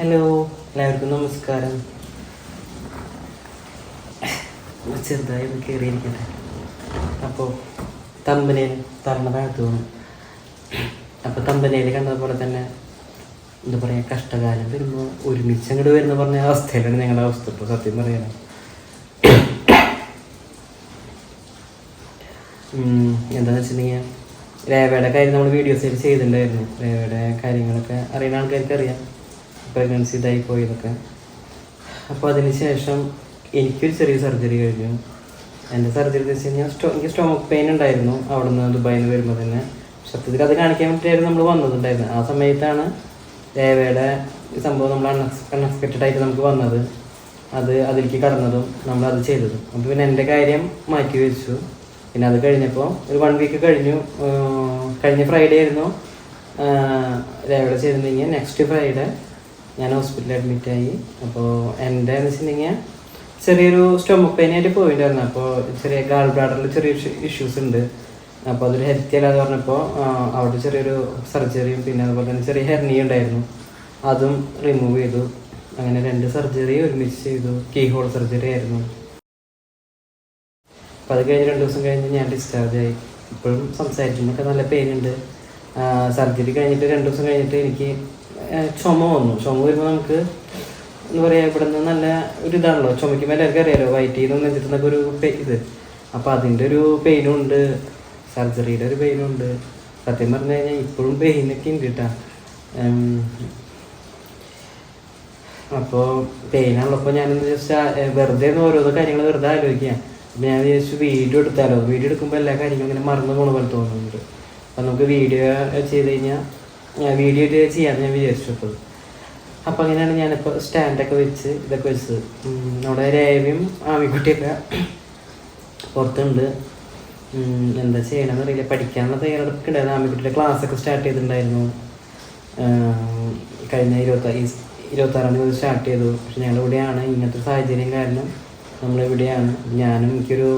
Hello എല്ലാവർക്കും നമസ്കാരം. ചെറുതായി കയറിയിരിക്കട്ടെ അപ്പോൾ തമ്പനയിൽ തരണതായിട്ട് തോന്നും അപ്പോൾ തമ്പനയിൽ കണ്ടതുപോലെ തന്നെ എന്താ പറയുക കഷ്ടകാലം വരുമ്പോൾ ഒരുമിച്ച് അങ്ങോട്ട് വരുന്ന പറഞ്ഞ അവസ്ഥയിലാണ് ഞങ്ങളുടെ അവസ്ഥ ഇപ്പോൾ സത്യം പറയുന്നത് എന്താണെന്ന് വെച്ചിട്ടുണ്ടെങ്കിൽ രേവയുടെ കാര്യം നമ്മൾ വീഡിയോസിൽ ചെയ്തിട്ടുണ്ടായിരുന്നു. രേവയുടെ കാര്യങ്ങളൊക്കെ അറിയുന്ന ആൾക്കാർക്ക് അറിയാം പ്രഗ്നൻസി ഇതായി പോയതൊക്കെ. അപ്പോൾ അതിന് ശേഷം എനിക്കൊരു ചെറിയ സർജറി കഴിഞ്ഞു. എന്റെ സർജറി എന്ന് വെച്ച് കഴിഞ്ഞാൽ സ്റ്റോ എനിക്ക് സ്റ്റോമക് പെയിൻ ഉണ്ടായിരുന്നു. അവിടെ നിന്ന് ദുബായിൽ നിന്ന് വരുമ്പോൾ തന്നെ. സത്യത്തിൽ അത് കാണിക്കാൻ വേണ്ടിയിട്ടായിരുന്നു നമ്മൾ വന്നതുണ്ടായിരുന്നത് ആ സമയത്താണ് ദേവയുടെ സംഭവം നമ്മൾ അൺഎക്സ്പെക്റ്റഡ് ആയിട്ട് നമുക്ക് വന്നത്. അത് അതിലേക്ക് കടന്നതും നമ്മൾ അത് ചെയ്തതും. അപ്പോൾ പിന്നെ എന്റെ കാര്യം മാറ്റി വെച്ചു. പിന്നെ അത് കഴിഞ്ഞപ്പോൾ ഒരു വൺ വീക്ക് കഴിഞ്ഞു. കഴിഞ്ഞ ഫ്രൈഡേ ആയിരുന്നു. ദേവയുടെ ചെയ്തിട്ടുണ്ടെങ്കിൽ നെക്സ്റ്റ് ഫ്രൈഡേ ഞാൻ ഹോസ്പിറ്റലിൽ അഡ്മിറ്റ് ആയി. അപ്പോൾ എന്റെ വെച്ചിട്ടുണ്ടെങ്കിൽ ചെറിയൊരു സ്റ്റൊമക് പെയിൻ ആയിട്ട് പോയിട്ടുണ്ടായിരുന്നു അപ്പോൾ ചെറിയ ഗാൾ ബ്ലാഡറിൽ ചെറിയ ഇഷ്യൂസ് ഉണ്ട്. അപ്പോൾ അതൊരു ഹെൽത്തി അല്ലാതെ പറഞ്ഞപ്പോൾ അവിടെ ചെറിയൊരു സർജറിയും പിന്നെ അതുപോലെ തന്നെ ചെറിയ ഹെർണി ഉണ്ടായിരുന്നു. അതും റിമൂവ് ചെയ്തു. അങ്ങനെ രണ്ട് സർജറി ഒരുമിച്ച് ചെയ്തു. കീ ഹോൾ സർജറി ആയിരുന്നു. അപ്പോൾ അത് കഴിഞ്ഞ് രണ്ട് ദിവസം കഴിഞ്ഞ് ഞാൻ ഡിസ്ചാർജ് ആയി. ഇപ്പോഴും സംസാരിക്കുമ്പോഴൊക്കെ നല്ല പെയിൻ ഉണ്ട്. സർജറി കഴിഞ്ഞിട്ട് രണ്ട് ദിവസം കഴിഞ്ഞിട്ട് എനിക്ക് ചുമ വന്നു. ചുമ വരുമ്പോൾ നമുക്ക് എന്താ പറയുക ഇവിടെ നിന്ന് നല്ല ഒരു ഇതാണല്ലോ. ചുമയ്ക്കുമ്പോൾ എല്ലാവർക്കും അറിയാലോ വയറ്റിൽ നിന്ന് നെഞ്ചിട്ടുന്നൊക്കെ ഒരു ഇത്. അപ്പോൾ അതിന്റെ ഒരു പെയിനും ഉണ്ട്. സർജറിയുടെ ഒരു പെയിനും ഉണ്ട്. സത്യം പറഞ്ഞു കഴിഞ്ഞാൽ ഇപ്പോഴും പെയിനൊക്കെ ഉണ്ട് കേട്ടോ അപ്പോൾ പെയിനുള്ളപ്പോൾ ഞാനൊന്ന് ജസ്റ്റ് വെറുതെ ഒന്ന് ഓരോരോ കാര്യങ്ങൾ വെറുതെ ആലോചിക്കാം. അപ്പം ഞാൻ വിചാരിച്ചു വീഡിയോ എടുത്താലോ. വീഡിയോ എടുക്കുമ്പോൾ എല്ലാ കാര്യങ്ങളും ഇങ്ങനെ മറന്നു പോണ പോലെ തോന്നുന്നുണ്ട്. അപ്പം നമുക്ക് വീഡിയോ ചെയ്ത് കഴിഞ്ഞാൽ വീഡിയോ ചെയ്യാമെന്ന് ഞാൻ വിചാരിച്ചു അപ്പോൾ അപ്പം അങ്ങനെയാണ് ഞാനിപ്പോൾ സ്റ്റാൻഡൊക്കെ വെച്ച് ഇതൊക്കെ വെച്ചത്. നമ്മുടെ രേവയും ആമിക്കുട്ടിയൊക്കെ പുറത്തുണ്ട്. എന്താ ചെയ്യണമെന്ന് അറിയില്ല. പഠിക്കാനുള്ള തയ്യാറെടുപ്പൊക്കെ ഉണ്ടായിരുന്നു. ആമിക്കുട്ടിയുടെ ക്ലാസ്സൊക്കെ സ്റ്റാർട്ട് ചെയ്തിട്ടുണ്ടായിരുന്നു. കഴിഞ്ഞ ഇരുപത്തി ഇരുപത്താറാം തീയതി സ്റ്റാർട്ട് ചെയ്തു. പക്ഷെ ഞങ്ങളിവിടെയാണ്. ഇങ്ങനത്തെ സാഹചര്യം കാരണം നമ്മളിവിടെയാണ്. ഞാനും എനിക്കൊരു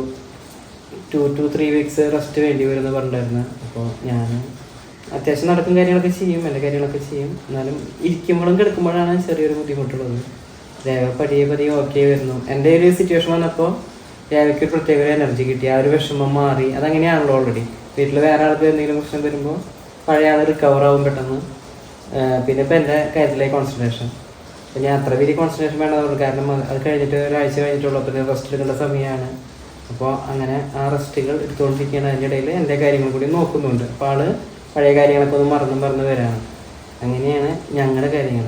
two two three weeks rest വേണ്ടി വരുമെന്ന് പറഞ്ഞിട്ടുണ്ടായിരുന്നു. അപ്പോൾ ഞാൻ അത്യാവശ്യം നടക്കും കാര്യങ്ങളൊക്കെ ചെയ്യും എന്റെ കാര്യങ്ങളൊക്കെ ചെയ്യും. എന്നാലും ഇരിക്കുമ്പോഴും കിടക്കുമ്പോഴാണ് ചെറിയൊരു ബുദ്ധിമുട്ടുള്ളത്. രേവ പതിയെ പതിയെ ഓക്കെ വരുന്നു. എന്റെ ഒരു സിറ്റുവേഷൻ വന്നപ്പോൾ രേവയ്ക്ക് ഒരു പ്രത്യേക എനർജി കിട്ടി. ആ ഒരു വിഷമം മാറി. അതങ്ങനെയാണല്ലോ ഓൾറെഡി വീട്ടിൽ വേറെ ആൾക്ക് എന്തെങ്കിലും പ്രശ്നം വരുമ്പോൾ പഴയ ആൾ റിക്കവർ ആവും പെട്ടെന്ന്. പിന്നെ ഇപ്പം എന്റെ കാര്യത്തിലേക്ക് കോൺസെൻട്രേഷൻ പിന്നെ അത്ര വലിയ കോൺസെൻട്രേഷൻ വേണ്ടതുള്ളൂ. കാരണം അത് കഴിഞ്ഞിട്ട് ഒരാഴ്ച കഴിഞ്ഞിട്ടുള്ളൂ. പിന്നെ റെസ്റ്റ് എടുക്കേണ്ട സമയമാണ്. അപ്പോൾ അങ്ങനെ ആ റെസ്റ്റുകൾ എടുത്തുകൊണ്ടിരിക്കുകയാണ്. അതിന്റെ ഇടയിൽ എന്റെ കാര്യങ്ങൾ കൂടി നോക്കുന്നുണ്ട്. അപ്പോൾ ആൾ പഴയ കാര്യങ്ങളൊക്കെ ഒന്ന് മറന്നും മറന്നു വരാണ് അങ്ങനെയാണ് ഞങ്ങളുടെ കാര്യങ്ങൾ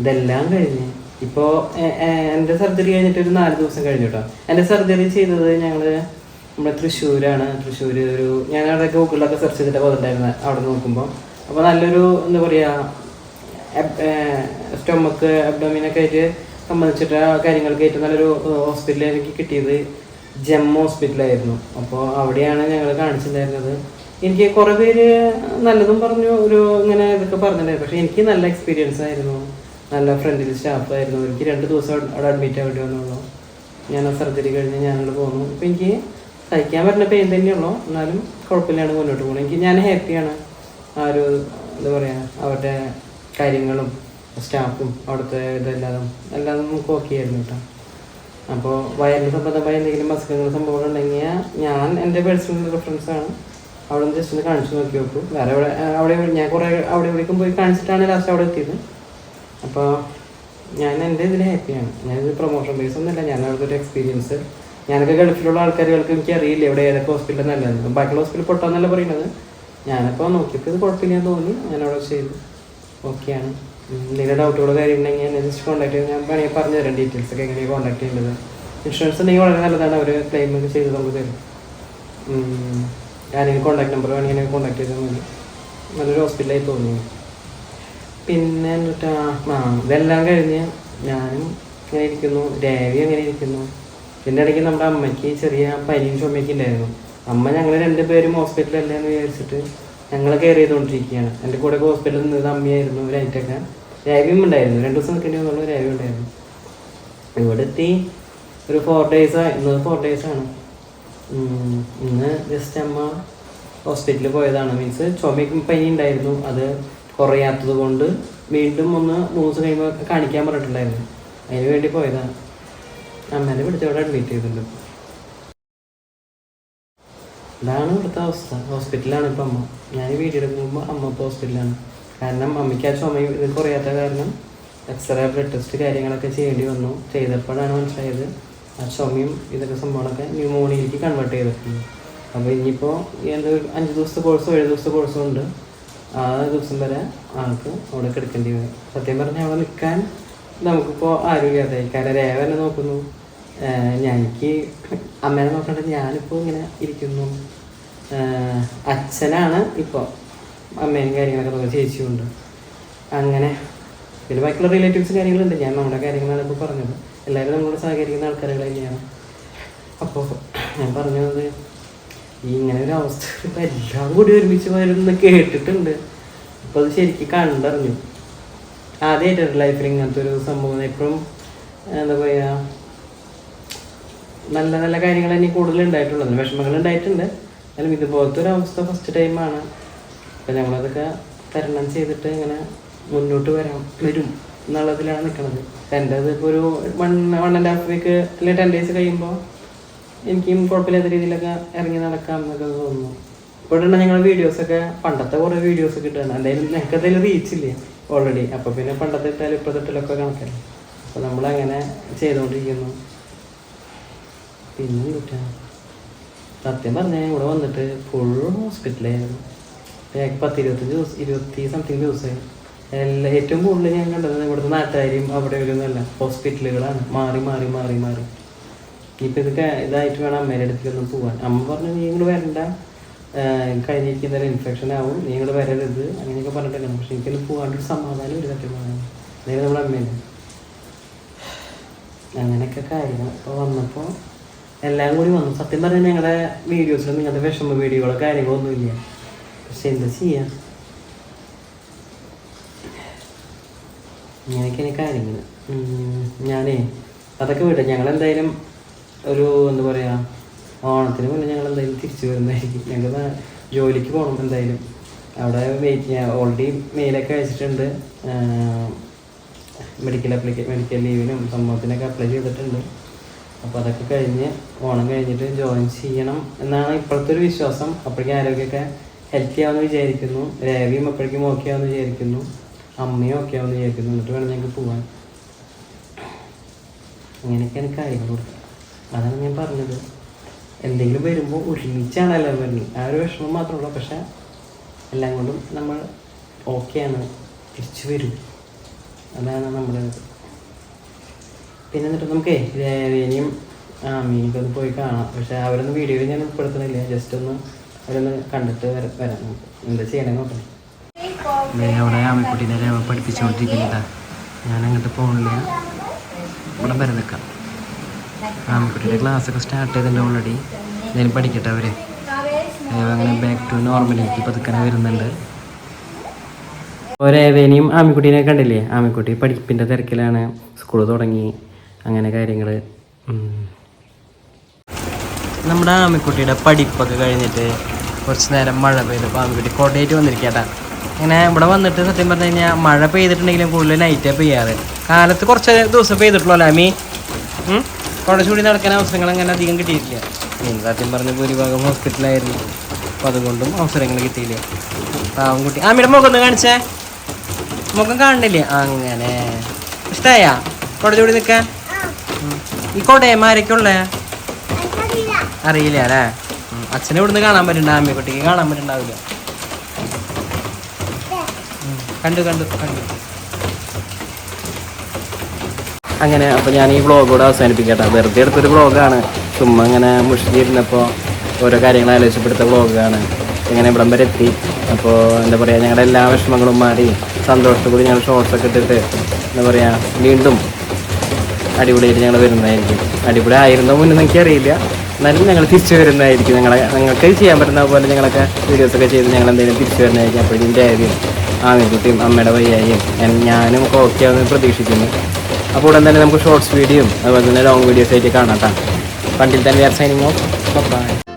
ഇതെല്ലാം കഴിഞ്ഞ്. ഇപ്പോൾ എന്റെ സർജറി കഴിഞ്ഞിട്ട് ഒരു നാല് ദിവസം കഴിഞ്ഞു കേട്ടോ എന്റെ സർജറി ചെയ്തത് ഞങ്ങൾ നമ്മുടെ തൃശ്ശൂരാണ്. തൃശ്ശൂർ ഒരു ഞാൻ അവിടെ ഗൂഗിളിലൊക്കെ സെർച്ച് ചെയ്തിട്ട് പോയിട്ടുണ്ടായിരുന്നു അവിടെ നോക്കുമ്പോൾ അപ്പോൾ നല്ലൊരു എന്താ പറയുക സ്റ്റൊമക്ക് അബ്ഡോമിനൊക്കെ ആയിട്ട് സംബന്ധിച്ചിട്ട് കാര്യങ്ങൾക്ക് ഏറ്റവും നല്ലൊരു ഹോസ്പിറ്റൽ എനിക്ക് കിട്ടിയത് ജെം ഹോസ്പിറ്റലായിരുന്നു അപ്പോൾ അവിടെയാണ് ഞങ്ങൾ കാണിച്ചിട്ടുണ്ടായിരുന്നത്. എനിക്ക് കുറേ പേര് നല്ലതും പറഞ്ഞു ഒരു ഇങ്ങനെ ഇതൊക്കെ പറഞ്ഞിട്ടുണ്ടായിരുന്നു. പക്ഷെ എനിക്ക് നല്ല എക്സ്പീരിയൻസ് ആയിരുന്നു. നല്ല ഫ്രണ്ട്ലി സ്റ്റാഫായിരുന്നു എനിക്ക് രണ്ട് ദിവസം അവിടെ- അഡ്മിറ്റ് ആവേണ്ടി വന്നുള്ളൂ. ഞാൻ ആ സർജറി കഴിഞ്ഞ് ഞാനവിടെ പോന്നു. അപ്പം എനിക്ക് സഹിക്കാൻ പറ്റുന്ന പെയിൻ തന്നെയുള്ളൂ. എന്നാലും കുഴപ്പമില്ലാണ്ട് മുന്നോട്ട് പോകണം എനിക്ക് ഞാൻ ഹാപ്പിയാണ് ആ ഒരു എന്താ പറയുക അവരുടെ കാര്യങ്ങളും സ്റ്റാഫും അവിടുത്തെ ഇതെല്ലാം എല്ലാം നമുക്ക് ഓക്കെ ആയിരുന്നു കേട്ടോ. അപ്പോൾ വയറിന് സംബന്ധമായ എന്തെങ്കിലും അസുഖങ്ങൾ സംഭവം ഉണ്ടെങ്കിൽ ഞാൻ എന്റെ പേഴ്സണൽ റെഫറൻസ് ആണ്. അവിടെ നിന്ന് ജസ്റ്റ് ഒന്ന് കാണിച്ചു നോക്കി നോക്കൂ. വേറെ എവിടെ അവിടെ ഞാൻ കുറേ അവിടെ എവിടേക്കും പോയി കാണിച്ചിട്ടാണ് ലാസ്റ്റ് അവിടെ എത്തിയത്. അപ്പോൾ ഞാൻ എന്റെ ഇതിൽ ഹാപ്പിയാണ് ഞാനിത് പ്രൊമോഷൻ ബേസ് ഒന്നുമില്ല ഞാൻ അവിടുത്തെ ഒരു എക്സ്പീരിയൻസ് ഞാനൊക്കെ ഗൾഫിലുള്ള ആൾക്കാരുകൾക്ക് എനിക്ക് അറിയില്ല ഇവിടെ ഏതൊക്കെ ഹോസ്പിറ്റൽ നല്ലത് ബാക്കിയുള്ള ഹോസ്പിറ്റൽ പൊട്ടാന്നല്ല പറയുന്നത്. ഞാനപ്പോൾ നോക്കിയപ്പോൾ ഇത് കുഴപ്പമില്ല തോന്നി. ഞാനവിടെ അവിടെ ചെയ്തു. ഓക്കെയാണ് എന്തെങ്കിലും ഡൗട്ടുകളോ കാര്യമുണ്ടെങ്കിൽ എന്നെ ജസ്റ്റ് കോൺടാക്ട് ചെയ്ത് ഞാൻ വേണമെങ്കിൽ പറഞ്ഞു തരാം ഡീറ്റെയിൽസ് ഒക്കെ എങ്ങനെയാണ് കോൺടാക്ട് ചെയ്യേണ്ടത്. ഇൻഷുറൻസ് ഉണ്ടെങ്കിൽ വളരെ നല്ലതാണ്. അവർ ക്ലെയിം ഒക്കെ ചെയ്ത് നമുക്ക് തരും. ഉം. കോണ്ടാക്ട് നമ്പർ വേണമെങ്കിൽ കോൺടാക്ട് ചെയ്താൽ മതി. നല്ലൊരു ഹോസ്പിറ്റലായി തോന്നി. പിന്നെ എന്നിട്ട് ആ ഇതെല്ലാം കഴിഞ്ഞ് ഞാനും ഇങ്ങനെ ഇരിക്കുന്നു. രേവി അങ്ങനെ ഇരിക്കുന്നു. പിന്നെ ഇടയ്ക്ക് നമ്മുടെ അമ്മയ്ക്ക് ചെറിയ പനിയും ചുമയൊക്കെ ഉണ്ടായിരുന്നു അമ്മ ഞങ്ങൾ രണ്ടുപേരും ഹോസ്പിറ്റലല്ലേ എന്ന് വിചാരിച്ചിട്ട് ഞങ്ങൾ കെയർ ചെയ്തുകൊണ്ടിരിക്കുകയാണ്. എന്റെ കൂടെ ഹോസ്പിറ്റലിൽ നിന്നത് അമ്മയായിരുന്നു നൈറ്റൊക്കെ രേവിയും ഉണ്ടായിരുന്നു. രണ്ട് ദിവസം നിൽക്കേണ്ടി വന്നുള്ളൂ രേവി ഉണ്ടായിരുന്നു. ഇവിടെ എത്തി ഒരു ഫോർ ഡേയ്സ് ഇന്നത് ഫോർ ആണ്. ഇന്ന് ജസ്റ്റ് അമ്മ ഹോസ്പിറ്റലിൽ പോയതാണ്. മീൻസ് ചുമയ്ക്കും പനി ഉണ്ടായിരുന്നു അത് കുറയാത്തത് കൊണ്ട് വീണ്ടും ഒന്ന് മൂന്ന് ദിവസം കഴിയുമ്പോൾ കാണിക്കാൻ പറഞ്ഞിട്ടുണ്ടായിരുന്നു. അതിന് വേണ്ടി പോയതാണ്. അമ്മേനെ പിടിച്ചവിടെ അഡ്മിറ്റ് ചെയ്തിട്ടുണ്ട്. ഇതാണ് ഇവിടുത്തെ അവസ്ഥ. ഹോസ്പിറ്റലാണ് ഇപ്പം അമ്മ. ഞാൻ വീഡിയോ എടുക്കുമ്പോൾ അമ്മ ഇപ്പോൾ ഹോസ്പിറ്റലാണ് കാരണം അമ്മയ്ക്ക് ആ ചുമ ഇത് കുറയാത്ത കാരണം എക്സ്റേ ബ്ലഡ് ടെസ്റ്റ് കാര്യങ്ങളൊക്കെ ചെയ്യേണ്ടി വന്നു. ചെയ്തപ്പോഴാണ് മനസ്സിലായത് ചുമയും ഇതൊക്കെ സംഭവങ്ങളൊക്കെ ന്യൂമോണിയയിലേക്ക് കൺവേർട്ട് ചെയ്തിട്ടുണ്ട് അപ്പോൾ ഇനിയിപ്പോൾ എന്റെ അഞ്ച് ദിവസത്തെ കോഴ്സോ ഏഴ് ദിവസത്തെ കോഴ്സോ ഉണ്ട്. ആ ദിവസം വരെ ആൾക്ക് അവിടെ കിടക്കേണ്ടി വരും. സത്യം പറഞ്ഞാൽ അവിടെ നിൽക്കാൻ നമുക്കിപ്പോൾ ആരോഗ്യതായി കാരണം രേവ എന്നെ നോക്കുന്നു. എനിക്ക് അമ്മേനെ നോക്കണ്ട ഞാനിപ്പോൾ ഇങ്ങനെ ഇരിക്കുന്നു. അച്ഛനാണ് ഇപ്പോൾ അമ്മേനും കാര്യങ്ങളൊക്കെ നോക്കി ചേച്ചിയുണ്ട്. അങ്ങനെ പിന്നെ ബാക്കിയുള്ള റിലേറ്റീവ്സ് കാര്യങ്ങളുണ്ട്. ഞാൻ നമ്മുടെ കാര്യങ്ങളാണ് ഇപ്പോൾ പറഞ്ഞത്. എല്ലാവരും നമ്മളോട് സഹകരിക്കുന്ന ആൾക്കാരുകൾ തന്നെയാണ്. അപ്പോൾ ഞാൻ പറഞ്ഞത് ഇങ്ങനെ ഒരു അവസ്ഥ ഇപ്പം എല്ലാം കൂടി ഒരുമിച്ച് വരുന്ന കേട്ടിട്ടുണ്ട്. അപ്പോൾ അത് ശരിക്കും കണ്ടറിഞ്ഞു. ആദ്യമായിട്ട് ലൈഫിൽ ഇങ്ങനത്തെ ഒരു സംഭവം എപ്പോഴും എന്താ പറയുക നല്ല നല്ല കാര്യങ്ങൾ തന്നെ കൂടുതൽ ഉണ്ടായിട്ടുള്ളത്. വിഷമങ്ങൾ ഉണ്ടായിട്ടുണ്ട്. എന്നാലും ഇതുപോലത്തെ ഒരു അവസ്ഥ ഫസ്റ്റ് ടൈമാണ് അപ്പം ഞങ്ങളതൊക്കെ തരണം ചെയ്തിട്ട് ഇങ്ങനെ മുന്നോട്ട് വരാം. വരും. എന്നുള്ളതിലാണ് നിൽക്കുന്നത് എന്റെ ഇപ്പോൾ ഒരു one one and half week അല്ലെങ്കിൽ ടെൻ ഡേയ്സ് കഴിയുമ്പോൾ എനിക്കും കുഴപ്പമില്ലാത്ത രീതിയിലൊക്കെ ഇറങ്ങി നടക്കാം എന്നൊക്കെ തോന്നുന്നു. ഇപ്പോൾ ഇടുന്ന ഞങ്ങൾ വീഡിയോസൊക്കെ പണ്ടത്തെ കുറേ വീഡിയോസ് ഒക്കെ ഇട്ടാണ്. എന്തായാലും ഞങ്ങൾക്ക് എന്തായാലും റീച്ച് ഇല്ലേ ഓൾറെഡി അപ്പോൾ പിന്നെ പണ്ടത്തെ ഇട്ടാലും ഇപ്പോഴത്തെ ഇട്ടാലൊക്കെ കണക്കല്ല. അപ്പോൾ നമ്മളങ്ങനെ ചെയ്തുകൊണ്ടിരിക്കുന്നു പിന്നെ എന്തുട്ടാ സത്യം പറഞ്ഞാൽ ഇവിടെ വന്നിട്ട് ഫുൾ ഹോസ്പിറ്റലായിരുന്നു പത്ത് ഇരുപത്തഞ്ച് ദിവസം ഇരുപത്തി സംതിങ് ദിവസമായി ഏറ്റവും കൂടുതൽ ഞാൻ കണ്ടത് ഇവിടുത്തെ നാട്ടുകാരും അവിടെ ഒരു നല്ല ഹോസ്പിറ്റലുകളാണ്. മാറി മാറി മാറി മാറി. ഇപ്പം ഇതൊക്കെ ഇതായിട്ട് വേണം അമ്മേന്റെ അടുത്തേക്കൊന്നും പോകാൻ അമ്മ പറഞ്ഞു നിങ്ങൾ വരണ്ട. എന്തായാലും ഇൻഫെക്ഷൻ ആവും. നിങ്ങൾ വരരുത്. അങ്ങനെയൊക്കെ പറഞ്ഞിട്ടാണ് പക്ഷെ എനിക്കൊന്ന് പോകാണ്ടൊരു സമാധാനം ഒരു സത്യം പറയാൻ അതായത് നമ്മുടെ അമ്മേനെ. അങ്ങനെയൊക്കെ കാര്യങ്ങൾ അപ്പോൾ വന്നപ്പോൾ എല്ലാം കൂടി വന്നു. സത്യം പറഞ്ഞാൽ ഞങ്ങളുടെ വീഡിയോസിൽ നിങ്ങളുടെ വിഷമ വീഡിയോകളോ കാര്യങ്ങളൊന്നുമില്ല. പക്ഷെ എന്താ ചെയ്യാ? ഇങ്ങനെയൊക്കെയാണ് കാര്യങ്ങൾ ഞാനേ അതൊക്കെ ഞങ്ങൾ എന്തായാലും ഒരു എന്താ പറയുക ഓണത്തിന് മുന്നേ ഞങ്ങൾ എന്തായാലും തിരിച്ചു വരുന്നതായിരിക്കും. ഞങ്ങൾ ജോലിക്ക് പോകണം എന്തായാലും. അവിടെ വെയിറ്റ് ഞാൻ ഓൾറെഡി മെയിലൊക്കെ അയച്ചിട്ടുണ്ട്. മെഡിക്കൽ അപ്ലിക്കേ മെഡിക്കൽ ലീവിനും സംഭവത്തിനൊക്കെ അപ്ലൈ ചെയ്തിട്ടുണ്ട്. അപ്പോൾ അതൊക്കെ കഴിഞ്ഞ് ഓണം കഴിഞ്ഞിട്ട് ജോയിൻ ചെയ്യണം എന്നാണ് ഇപ്പോഴത്തെ ഒരു വിശ്വാസം. അപ്പോഴേക്കും ആരോഗ്യമൊക്കെ ഹെൽത്തി ആവുമെന്ന് വിചാരിക്കുന്നു. രേവിയും അപ്പോഴേക്കും ഓക്കെ ആവുമെന്ന് വിചാരിക്കുന്നു. അമ്മയും ഒക്കെ ആവുമെന്ന് വിചാരിക്കുന്നു എന്നിട്ട് വേണം ഞങ്ങൾക്ക് പോകാൻ അങ്ങനെയൊക്കെയാണ് കാര്യങ്ങൾ അതാണ് ഞാൻ പറഞ്ഞത്. എന്തെങ്കിലും വരുമ്പോൾ ഒരുമിച്ചാണ് എല്ലാം വരുന്നത്. ആ ഒരു വിഷമം മാത്രമേ ഉള്ളൂ. പക്ഷെ എല്ലാം കൊണ്ടും നമ്മൾ ഓക്കെയാണ് തിരിച്ചു വരും. അതാണ് നമ്മുടെ. പിന്നെ എന്നിട്ട് നമുക്കേ ഇനിയും ആ മീനിക്കൊന്ന് പോയി കാണാം. പക്ഷെ അവരൊന്നും വീഡിയോയിൽ ഞാൻ ഉൾപ്പെടുത്തണില്ല ജസ്റ്റ് ഒന്ന് അവരൊന്ന് കണ്ടിട്ട് വരാം നമുക്ക്. എന്താ ചെയ്യണേ നോക്കണേ അവിടെ ആമക്കുട്ടീനെ രേവ പഠിപ്പിച്ചുകൊണ്ടിരിക്കുന്നില്ല ഞാൻ അങ്ങോട്ട് പോകണില്ല ഇവിടെ വരെ നിൽക്കാം. ആമക്കുട്ടിയുടെ ക്ലാസ്സൊക്കെ സ്റ്റാർട്ട് ചെയ്തിട്ടുണ്ട് ഓൾറെഡി ഞാൻ പഠിക്കട്ടെ രേവ അങ്ങനെ ബാക്ക് ടു നോർമലിലേക്ക് പതുക്കനെ വരുന്നുണ്ട്. രേവേനെയും ആമിക്കുട്ടീനെ കണ്ടില്ലേ? ആമിക്കുട്ടി പഠിപ്പിന്റെ തിരക്കിലാണ്. സ്കൂൾ തുടങ്ങി. അങ്ങനെ കാര്യങ്ങൾ നമ്മുടെ ആമിക്കുട്ടിയുടെ പഠിപ്പൊക്കെ കഴിഞ്ഞിട്ട് കുറച്ച് നേരം മഴ പെയ്തപ്പോൾ ആമിക്കുട്ടി കോട്ടയായിട്ട് വന്നിരിക്കട്ടാ ഇങ്ങനെ ഇവിടെ വന്നിട്ട് സത്യം പറഞ്ഞു കഴിഞ്ഞാൽ മഴ പെയ്തിട്ടുണ്ടെങ്കിലും കൂടുതൽ നൈറ്റേ പെയ്യാറ്. കാലത്ത് കുറച്ച് ദിവസം പെയ്തിട്ടുള്ളൂ അല്ല മീ കുറച്ചുകൂടി നടക്കാൻ അവസരങ്ങൾ അങ്ങനെ അധികം കിട്ടിയിട്ടില്ല. മീൻ സത്യം പറഞ്ഞ ഭൂരിഭാഗം ഹോസ്പിറ്റലായിരുന്നു അപ്പം അതുകൊണ്ടും അവസരങ്ങൾ കിട്ടിയില്ല. പാവം കുട്ടി. ആമിയുടെ മുഖം ഒന്ന് കാണിച്ചേ. മുഖം കാണണ്ടില്ലേ അങ്ങനെ. ഇഷ്ടമായാ കുറച്ചുകൂടി നിൽക്കാൻ. ഈ കോട്ടയം ആരൊക്കെയുള്ളേ അറിയില്ല. അല്ലേ. അച്ഛനെ ഇവിടുന്ന് കാണാൻ പറ്റുന്നുണ്ട് ആമിക്കുട്ടിക്ക് കാണാൻ പറ്റുന്നുണ്ടാവില്ല. കണ്ടു കണ്ടു കണ്ടു. അങ്ങനെ അപ്പോൾ ഞാൻ ഈ വ്ളോഗ് കൂടെ അവസാനിപ്പിക്കട്ടെ. വെറുതെ എടുത്തൊരു വ്ളോഗാണ് ചുമ്മാ ഇങ്ങനെ മുഷിഞ്ഞിരുന്നപ്പോൾ ഓരോ കാര്യങ്ങൾ ആലോചിച്ചപ്പെടുത്ത വ്ളോഗാണ് ഇങ്ങനെ ഇവിടം വരെ എത്തി. അപ്പോൾ എന്താ പറയുക ഞങ്ങളുടെ എല്ലാ വിഷമങ്ങളും മാറി. സന്തോഷത്തോടെ ഞങ്ങൾ ഷോർട്സ് ഒക്കെ ഇട്ടിട്ട് എന്താ പറയുക വീണ്ടും അടിപൊളിയായിട്ട് ഞങ്ങൾ വരുന്നതായിരിക്കും. അടിപൊളി ആയിരുന്നോ മുന്നേ നിങ്ങൾക്ക് അറിയില്ല എന്നാലും ഞങ്ങൾ തിരിച്ചു വരുന്നതായിരിക്കും. ഞങ്ങളെ നിങ്ങൾക്ക് ചെയ്യാൻ പറ്റുന്ന പോലെ ഞങ്ങളൊക്കെ വീഡിയോസൊക്കെ ചെയ്ത് ഞങ്ങൾ എന്തെങ്കിലും തിരിച്ചു വരുന്നതായിരിക്കും. അപ്പോൾ ഇതിന്റെ ആരും ആമിക്കുട്ടിയും അമ്മയുടെ വയ്യായും ഞാനും ഒക്കെ ഓക്കെ ആവുമെന്ന് പ്രതീക്ഷിക്കുന്നു. അപ്പോൾ ഉടൻ തന്നെ നമുക്ക് ഷോർട്സ് വീഡിയോയും അതുപോലെ തന്നെ ലോങ് വീഡിയോസ് ആയിട്ട് കാണാം കേട്ടോ പണ്ടിൽ തന്നെ സൈനിങ് ഓഫ് ബൈ